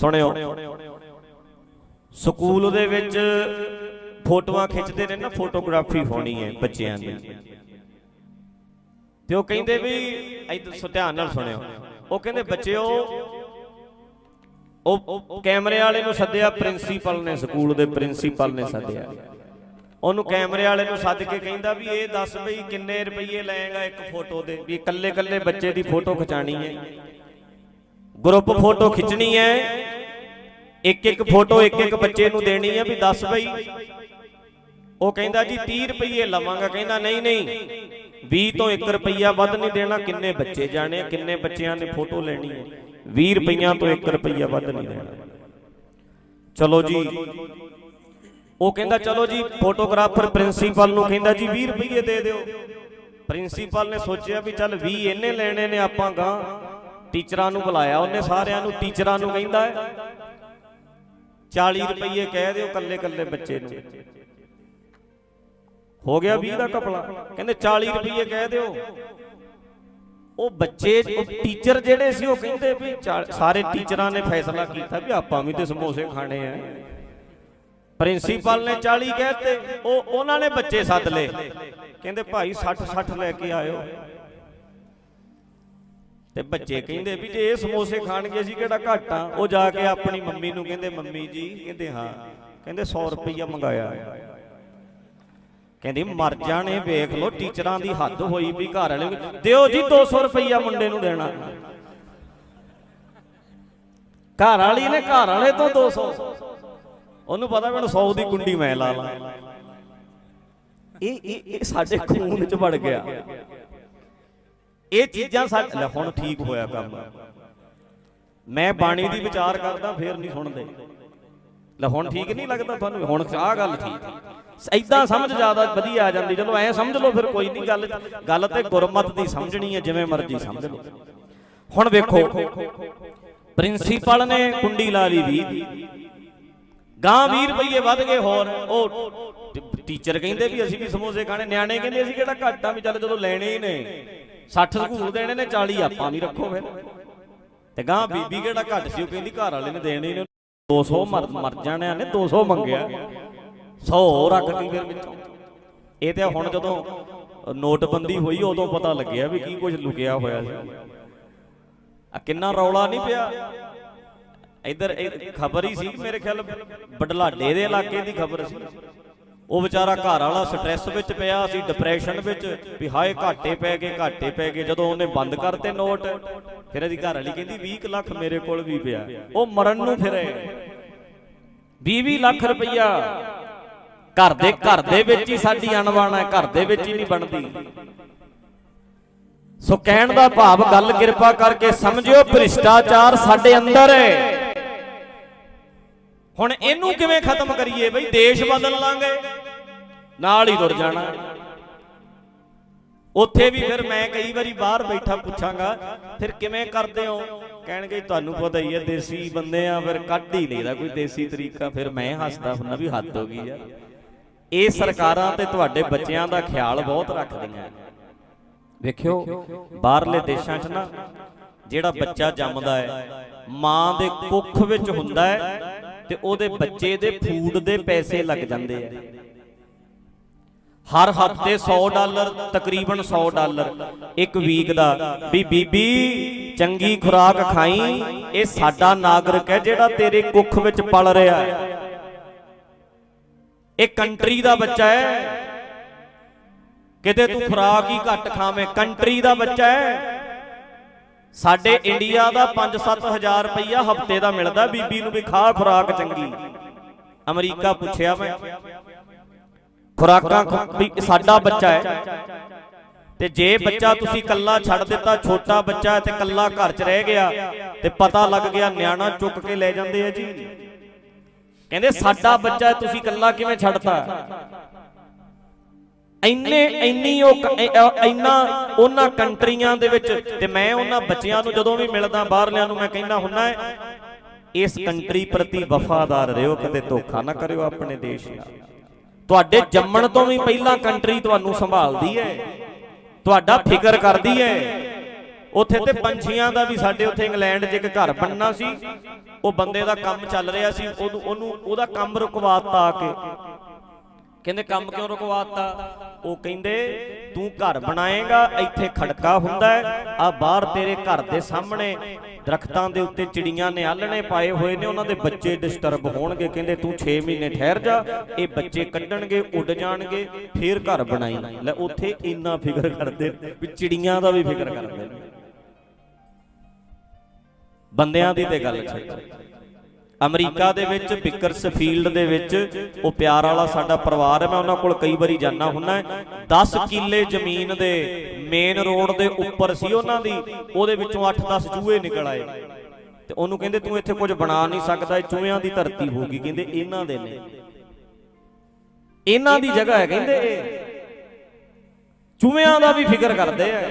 ਸੁਣਿਓ। ਸਕੂਲ ਦੇ ਵਿੱਚ ਫੋਟੋਆਂ ਖਿੱਚਦੇ ਨੇ ਨਾ, ਫੋਟੋਗ੍ਰਾਫੀ ਹੋਣੀ ਹੈ ਬੱਚਿਆਂ ਦੀ। ਤੇ ਉਹ ਕਹਿੰਦੇ ਵੀ ਇਧਰ ਧਿਆਨ ਨਾਲ ਸੁਣਿਓ। ਉਹ ਕਹਿੰਦੇ ਬੱਚਿਓ, ਉਹ ਕੈਮਰੇ ਵਾਲੇ ਨੂੰ ਸੱਦਿਆ ਪ੍ਰਿੰਸੀਪਲ ਨੇ, ਸਕੂਲ ਦੇ ਪ੍ਰਿੰਸੀਪਲ ਨੇ ਸੱਦਿਆ। ਉਹਨੂੰ ਕੈਮਰੇ ਵਾਲੇ ਨੂੰ ਸੱਦ ਕੇ ਕਹਿੰਦਾ ਵੀ ਇਹ ਦੱਸ ਬਈ ਕਿੰਨੇ ਰੁਪਏ ਲਏਗਾ ਇੱਕ ਫੋਟੋ ਦੇ, ਵੀ ਇਕੱਲੇ ਇਕੱਲੇ ਬੱਚੇ ਦੀ ਫੋਟੋ ਖਿਚਾਣੀ ਹੈ। ਗਰੁੱਪ ਫੋਟੋ ਖਿੱਚਣੀ ਹੈ। ਇੱਕ ਇੱਕ ਫੋਟੋ, ਇੱਕ ਇੱਕ ਬੱਚੇ ਨੂੰ ਦੇਣੀ ਹੈ ਵੀ ਦੱਸ ਬਈ। ਉਹ ਕਹਿੰਦਾ ਜੀ 30 ਰੁਪਏ ਲਵਾਂਗਾ। ਕਹਿੰਦਾ, ਨਹੀਂ ਨਹੀਂ 20 ਤੋਂ 1 ਰੁਪਈਆ ਵੱਧ ਨਹੀਂ ਦੇਣਾ। ਕਿੰਨੇ ਬੱਚੇ ਜਾਣੇ, ਕਿੰਨੇ ਬੱਚਿਆਂ ਨੇ ਫੋਟੋ ਲੈਣੀ ਹੈ? 20 ਰੁਪਈਆਂ ਤੋਂ 1 ਰੁਪਈਆ ਵੱਧ ਨਹੀਂ ਦੇਣਾ। ਚਲੋ ਜੀ। ਉਹ ਕਹਿੰਦਾ, ਚਲੋ ਜੀ, ਫੋਟੋਗ੍ਰਾਫਰ ਪ੍ਰਿੰਸੀਪਲ ਨੂੰ ਕਹਿੰਦਾ ਜੀ 20 ਰੁਪਏ ਦੇ ਦਿਓ। ਪ੍ਰਿੰਸੀਪਲ ਨੇ ਸੋਚਿਆ ਵੀ ਚੱਲ 20 ਇਹਨੇ ਲੈਣੇ ਨੇ ਆਪਾਂ ਗਾਂ ਟੀਚਰਾਂ ਨੂੰ ਬੁਲਾਇਆ। ਉਹਨੇ ਸਾਰਿਆਂ ਨੂੰ, ਟੀਚਰਾਂ ਨੂੰ ਕਹਿੰਦਾ 40 ਰੁਪਏ ਕਹਿ ਦਿਓ ਕੱਲੇ ਕੱਲੇ ਬੱਚੇ ਨੂੰ। ਹੋ ਗਿਆ 20 ਦਾ ਕਪੜਾ ਕਹਿੰਦੇ 40 ਰੁਪਏ ਕਹਿ ਦਿਓ। ਉਹ ਬੱਚੇ ਟੀਚਰ ਜਿਹੜੇ ਸੀ, ਉਹ ਕਹਿੰਦੇ ਵੀ ਚਾ- ਸਾਰੇ ਟੀਚਰਾਂ ਨੇ ਫੈਸਲਾ ਕੀਤਾ ਵੀ ਆਪਾਂ ਵੀ ਤੇ ਸਮੋਸੇ ਖਾਣੇ ਆ। ਪ੍ਰਿੰਸੀਪਲ ਨੇ 40 ਕਹਿਤੇ ਉਹ, ਉਹਨਾਂ ਨੇ ਬੱਚੇ ਸੱਦ ਲਏ। ਕਹਿੰਦੇ ਭਾਈ 60 60 ਲੈ ਕੇ ਆਇਓ। ਤੇ ਬੱਚੇ ਕਹਿੰਦੇ ਵੀ ਜੇ ਇਹ ਸਮੋਸੇ ਖਾਣਗੇ ਅਸੀਂ ਕਿਹੜਾ ਘੱਟ ਉਹ ਜਾ ਕੇ ਆਪਣੀ ਮੰਮੀ ਨੂੰ ਕਹਿੰਦੇ ਮੰਮੀ ਜੀ ਕਹਿੰਦੇ ਹਾਂ। ਕਹਿੰਦੇ 100 ਰੁਪਈਆ ਮੰਗਾਇਆ ਕਹਿੰਦੀ ਮਰ ਜਾਣੇ ਵੇਖ ਲੋ ਟੀਚਰਾਂ ਦੀ ਹੱਦ ਹੋਈ ਵੀ ਘਰ ਵਾਲੇ ਦਿਓ ਜੀ 200 ਰੁਪਈਆ ਮੁੰਡੇ ਨੂੰ ਦੇਣਾ। ਘਰ ਵਾਲੀ ਨੇ ਘਰ ਵਾਲੇ ਤੋਂ 200 ਉਹਨੂੰ ਪਤਾ ਮੈਨੂੰ 100 ਦੀ ਕੁੰਡੀ ਮੈਂ ਲਾ ਲਾਂ। ਇਹ ਇਹ ਸਾਡੇ ਖੂਨ ਚ ਵੜ ਗਿਆ। ਇਹ ਚੀਜ਼ਾਂ ਸਾਡੇ ਹੁਣ ਠੀਕ ਹੋਇਆ ਕੰਮ। ਮੈਂ ਬਾਣੀ ਦੀ ਵਿਚਾਰ ਕਰਦਾ, ਫੇਰ ਨਹੀਂ ਸੁਣਦੇ। ਲੈ, ਹੁਣ ਠੀਕ ਨਹੀਂ ਲੱਗਦਾ ਤੁਹਾਨੂੰ? ਹੁਣ ਆਹ ਗੱਲ ਠੀਕ। ਐਦਾਂ ਸਮਝ ਜ਼ਿਆਦਾ ਵਧੀਆ ਆ ਜਾਂਦੀ। ਚਲੋ, ਐ ਸਮਝ ਲਓ, ਫਿਰ ਕੋਈ ਨਹੀਂ, ਗੱਲ ਗੱਲ ਤੇ ਗੁਰਮਤ ਦੀ ਸਮਝਣੀ ਹੈ, ਜਿਵੇਂ ਮਰਜ਼ੀ ਸਮਝ ਲਓ। ਹੁਣ ਵੇਖੋ, ਪ੍ਰਿੰਸੀਪਲ ਨੇ ਕੁੰਡੀ ਲਾ ਲਈ 20 ਦੀ। ਗਾਂ 20 ਰੁਪਏ ਵੱਧ ਗਏ ਹੋਰ। ਉਹ ਟੀਚਰ ਕਹਿੰਦੇ ਵੀ ਅਸੀਂ ਵੀ ਸਮੋਸੇ ਖਾਣੇ। ਨਿਆਣੇ ਕਹਿੰਦੇ ਅਸੀਂ ਕਿਹੜਾ ਘੱਟ ਆ ਵੀ ਚੱਲ ਜਦੋਂ ਲੈਣੇ ਹੀ ਨੇ। 60 ਸਕੂਲ ਦੇਣੇ ਨੇ 40 ਆਪਾਂ ਵੀ ਰੱਖੋ ਫਿਰ। ਤੇ ਗਾਂ ਬੀਬੀ ਕਿਹੜਾ ਘੱਟ ਸੀ ਉਹ ਕਹਿੰਦੀ ਘਰ ਵਾਲੇ ਨੇ ਦੇਣੇ ਨੇ 200 ਮਰ ਮਰ ਜਾਣਿਆਂ ਨੇ 200 ਮੰਗਿਆ। 100 ਰੱਖਦੀ ਫਿਰ ਵਿੱਚੋਂ। ਇਹ ਤੇ ਹੁਣ ਜਦੋਂ ਨੋਟਬੰਦੀ ਹੋਈ ਉਦੋਂ ਪਤਾ ਲੱਗਿਆ ਵੀ ਕੀ ਕੁਝ ਲੁਕਿਆ ਹੋਇਆ ਸੀ। ਆ ਕਿੰਨਾ ਰੌਲਾ ਨਹੀਂ ਪਿਆ। ਇਧਰ ਖਬਰ ਹੀ ਸੀ ਮੇਰੇ ਖਿਆਲ ਬਡਲਾਡੇ ਦੇ ਇਲਾਕੇ ਦੀ ਖਬਰ ਸੀ। ਉਹ ਵਿਚਾਰਾ ਘਰ ਵਾਲਾ ਸਟ੍ਰੈਸ ਵਿੱਚ ਪਿਆ ਸੀ ਡਿਪਰੈਸ਼ਨ ਵਿੱਚ ਵੀ ਹਾਏ ਘਾਟੇ ਪੈ ਗਏ, ਘਾਟੇ ਪੈ ਗਏ। ਜਦੋਂ ਉਹਨੇ ਬੰਦ ਕਰਤੇ ਨੋਟ ਫਿਰ ਇਹਦੀ ਘਰ ਵਾਲੀ ਕਹਿੰਦੀ 20 ਲੱਖ ਮੇਰੇ ਕੋਲ ਵੀ ਪਿਆ। ਉਹ ਮਰਨ ਨੂੰ ਫਿਰੇ। 20 ਲੱਖ ਰੁਪਈਆ ਘਰ ਦੇ ਘਰ ਦੇ ਵਿੱਚ ਹੀ ਸਾਡੀ ਅਣਬਣ ਹੈ, ਘਰ ਦੇ ਵਿੱਚ ਹੀ ਨਹੀਂ ਬਣਦੀ। ਸੋ ਕਹਿਣ ਦਾ ਭਾਵ, ਗੱਲ ਕਿਰਪਾ ਕਰਕੇ ਸਮਝਿਓ, ਭ੍ਰਿਸ਼ਟਾਚਾਰ ਸਾਡੇ ਅੰਦਰ ਹੈ। ਹੁਣ ਇਹਨੂੰ ਕਿਵੇਂ ਖਤਮ ਕਰੀਏ? ਬਈ ਦੇਸ਼ ਬਦਲ ਲਾਂਗੇ। ਨਾਲ ਹੀ ਤੁਰ ਜਾਣਾ। ਉੱਥੇ ਵੀ ਫਿਰ ਮੈਂ ਕਈ ਵਾਰੀ ਬਾਹਰ ਬੈਠਾ ਪੁੱਛਾਂਗਾ, ਫਿਰ ਕਿਵੇਂ ਕਰਦੇ ਹੋ? ਕਹਿਣਗੇ, ਤੁਹਾਨੂੰ ਪਤਾ ਹੀ ਹੈ, ਦੇਸੀ ਬੰਦੇ ਆ, ਫਿਰ ਕੱਢ ਹੀ ਲਈਦਾ ਕੋਈ ਦੇਸੀ ਤਰੀਕਾ। ਫਿਰ ਮੈਂ ਹੱਸਦਾ ਹੁੰਦਾ ਵੀ ਹੱਦ ਹੋ ਗਈ ਯਾਰ ਇਹ ਸਰਕਾਰਾਂ ਤੇ ਤੁਹਾਡੇ ਬੱਚਿਆਂ ਦਾ ਖਿਆਲ ਬਹੁਤ ਰੱਖਦੀਆਂ। ਵੇਖਿਓ, ਬਾਹਰਲੇ ਦੇਸ਼ਾਂ 'ਚ ਨਾ, ਜਿਹੜਾ ਬੱਚਾ ਜੰਮਦਾ ਹੈ, ਮਾਂ ਦੇ ਕੁੱਖ ਵਿੱਚ ਹੁੰਦਾ ਹੈ ਤੇ ਉਹਦੇ ਬੱਚੇ ਦੇ ਫੂਡ ਦੇ ਪੈਸੇ ਲੱਗ ਜਾਂਦੇ ਆ। ਹਰ ਹਫ਼ਤੇ 100 ਡਾਲਰ, ਤਕਰੀਬਨ 100 ਡਾਲਰ ਇੱਕ ਵੀਕ ਦਾ। ਵੀ ਬੀਬੀ, ਚੰਗੀ ਖੁਰਾਕ ਖਾਈ, ਇਹ ਸਾਡਾ ਨਾਗਰਿਕ ਹੈ ਜਿਹੜਾ ਤੇਰੇ ਕੁੱਖ ਵਿੱਚ ਪਲ ਰਿਹਾ ਹੈ। ਇਹ ਕੰਟਰੀ ਦਾ ਬੱਚਾ ਹੈ। ਕਿਤੇ ਤੂੰ ਖੁਰਾਕ ਹੀ ਘੱਟ ਖਾਵੇਂ ਕੰਟਰੀ ਦਾ ਬੱਚਾ ਹੈ। ਸਾਡੇ ਇੰਡੀਆ ਦਾ 5-7000 ਰੁਪਈਆ ਹਫ਼ਤੇ ਦਾ ਮਿਲਦਾ, ਬੀਬੀ ਨੂੰ ਵੀ ਖਾ, ਖੁਰਾਕ ਚੰਗੀ। ਅਮਰੀਕਾ ਪੁੱਛਿਆ ਮੈਂ। ਖੁਰਾਕਾਂ ਖ- ਵੀ ਸਾਡਾ ਬੱਚਾ ਹੈ। ਤੇ ਜੇ ਬੱਚਾ ਤੁਸੀਂ ਕੱਲਾ ਛੱਡ ਦਿੱਤਾ, ਛੋਟਾ ਬੱਚਾ ਹੈ ਤੇ ਕੱਲਾ ਘਰ 'ਚ ਰਹਿ ਗਿਆ, ਤੇ ਪਤਾ ਲੱਗ ਗਿਆ ਨਿਆਣਾ ਚੁੱਕ ਕੇ ਲੈ ਜਾਂਦੇ ਆ ਜੀ। ਕਹਿੰਦੇ ਸਾਡਾ ਬੱਚਾ ਤੁਸੀਂ ਕੱਲਾ ਕਿਵੇਂ ਛੱਡਤਾ? ਇੰਨੇ ਇੰਨੀ ਉਹ ਇੰਨਾ ਉਹਨਾਂ ਕੰਟਰੀਆਂ ਦੇ ਵਿੱਚ ਤੇ ਮੈਂ ਉਹਨਾਂ ਬੱਚਿਆਂ ਨੂੰ ਜਦੋਂ ਵੀ ਮਿਲਦਾ, ਬਾਹਰਲਿਆਂ ਨੂੰ ਮੈਂ ਕਹਿੰਦਾ ਹੁੰਨਾ ਹੈ, ਇਸ ਕੰਟਰੀ ਪ੍ਰਤੀ ਵਫਾਦਾਰ ਰਹੋ ਕਦੇ ਧੋਖਾ ਨਾ ਕਰਿਓ ਆਪਣੇ ਦੇਸ਼ ਨਾਲ। ਤੁਹਾਡੇ ਜੰਮਣ ਤੋਂ ਵੀ ਪਹਿਲਾਂ ਕੰਟਰੀ ਤੁਹਾਨੂੰ ਸੰਭਾਲਦੀ ਹੈ। ਤੁਹਾਡਾ ਫਿਕਰ ਕਰਦੀ ਹੈ। ਉੱਥੇ ਤੇ ਪੰਛੀਆਂ ਦਾ ਵੀ ਸਾਡੇ ਉੱਥੇ ਇੰਗਲੈਂਡ 'ਚ ਇੱਕ ਘਰ ਬਣਨਾ ਸੀ। ਉਹ ਬੰਦੇ ਦਾ ਕੰਮ ਚੱਲ ਰਿਹਾ ਸੀ। ਉਹਨੂੰ ਉਹਨੂੰ ਉਹਦਾ ਕੰਮ ਰੁਕਵਾਤਾ ਆ ਕੇ। ਕਹਿੰਦੇ ਕੰਮ ਕਿਉਂ ਰੁਕਵਾਤਾ? ਉਹ ਕਹਿੰਦੇ ਤੂੰ ਘਰ ਬਣਾਏਗਾ ਇੱਥੇ ਖੜਕਾ ਹੁੰਦਾ ਹੈ। ਆ ਬਾਹਰ ਤੇਰੇ ਘਰ ਦੇ ਸਾਹਮਣੇ ਦਰਖਤਾਂ ਦੇ ਉੱਤੇ ਚਿੜੀਆਂ ਨੇ ਆਲਣੇ ਪਾਏ ਹੋਏ ਨੇ, ਉਹਨਾਂ ਦੇ ਬੱਚੇ ਡਿਸਟਰਬ ਹੋਣਗੇ, ਕਹਿੰਦੇ ਤੂੰ 6 ਮਹੀਨੇ ਠਹਿਰ ਜਾ, ਇਹ ਬੱਚੇ ਕੱਢਣਗੇ, ਉੱਡ ਜਾਣਗੇ, ਫੇਰ ਘਰ ਬਣਾਈ। ਲੈ ਉੱਥੇ ਇੰਨਾ ਫਿਕਰ ਕਰਦੇ ਵੀ ਚਿੜੀਆਂ ਦਾ ਵੀ ਫਿਕਰ ਕਰਦੇ ਬੰਦਿਆਂ ਦੀ ਤੇ ਗੱਲ ਛੱਡ। ਅਮਰੀਕਾ ਦੇ ਵਿੱਚ ਬਿਕਰਸਫੀਲਡ ਦੇ ਵਿੱਚ, ਉਹ ਪਿਆਰ ਵਾਲਾ ਸਾਡਾ ਪਰਿਵਾਰ ਹੈ, ਮੈਂ ਉਹਨਾਂ ਕੋਲ ਕਈ ਵਾਰੀ ਜਾਣਾ ਹੁੰਨਾ 10 ਕਿੱਲੇ ਜ਼ਮੀਨ ਦੇ ਮੇਨ ਰੋਡ ਦੇ ਉੱਪਰ ਸੀ ਉਹਨਾਂ ਦੀ ਉਹਦੇ ਵਿੱਚੋਂ 8-10 ਚੂਹੇ ਨਿਕਲ ਆਏ। ਤੇ ਉਹਨੂੰ ਕਹਿੰਦੇ ਤੂੰ ਇੱਥੇ ਕੁਝ ਬਣਾ ਨਹੀਂ ਸਕਦਾ ਇਹ ਚੂਹਿਆਂ ਦੀ ਧਰਤੀ ਹੋਗੀ ਕਹਿੰਦੇ ਇਹਨਾਂ ਦੇ ਨੇ। ਇਹਨਾਂ ਦੀ ਜਗ੍ਹਾ ਹੈ ਕਹਿੰਦੇ ਚੂਹਿਆਂ ਦਾ ਵੀ ਫਿਕਰ ਕਰਦੇ ਆ।